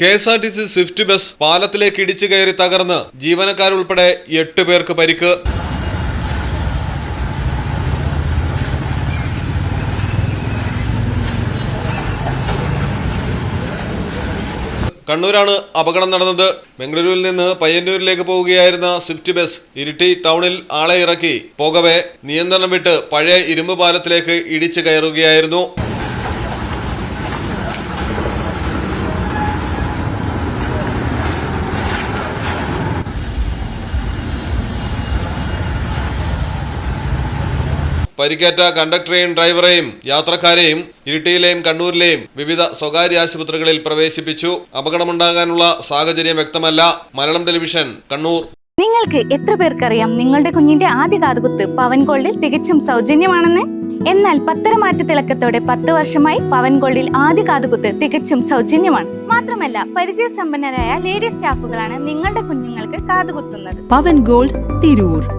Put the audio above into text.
K S R T C swift bus പാലത്തിലേക്ക് ഇടിച്ചു കയറി തകർന്ന് ജീവനക്കാരുൾപ്പെടെ എട്ട് പേർക്ക് പരിക്ക്. കണ്ണൂരാണ് അപകടം നടന്നത്. ബംഗളൂരുവിൽ നിന്ന് പയ്യന്നൂരിലേക്ക് പോവുകയായിരുന്ന സ്വിഫ്റ്റ് ബസ് ഇരിട്ടി ടൗണിൽ ആളെ ഇറക്കി. പോകവെ നിയന്ത്രണം വിട്ട് പഴയ ഇരുമ്പ് പാലത്തിലേക്ക് ഇടിച്ചു കയറുകയായിരുന്നു. പരിക്കേറ്റ കണ്ടക്ടറെയും ഡ്രൈവറെയും യാത്രക്കാരെയും ഇരിട്ടിയിലെയും കണ്ണൂരിലെയും വിവിധ സ്വകാര്യ ആശുപത്രികളിൽ പ്രവേശിപ്പിച്ചു. അപകടമുണ്ടാകാനുള്ള സാഹചര്യം വ്യക്തമല്ല. മലയാളം ടെലിവിഷൻ കണ്ണൂർ. നിങ്ങൾക്ക് എത്ര പേർക്കറിയാം നിങ്ങളുടെ കുഞ്ഞിന്റെ ആദ്യ കാതുകുത്ത് പവൻ ഗോൾഡിൽ തികച്ചും സൗജന്യമാണെന്ന്? എന്നാൽ പത്തരമാറ്റ തിളക്കത്തോടെ പത്ത് വർഷമായി പവൻ ഗോൾഡിൽ ആദ്യ കാതുകുത്ത് തികച്ചും സൗജന്യമാണ്. മാത്രമല്ല പരിചയസമ്പന്നരായ ലേഡി സ്റ്റാഫുകളാണ് നിങ്ങളുടെ കുഞ്ഞുങ്ങൾക്ക് കാതുകുത്തുന്നത്. പവൻ ഗോൾഡ് തിരൂർ.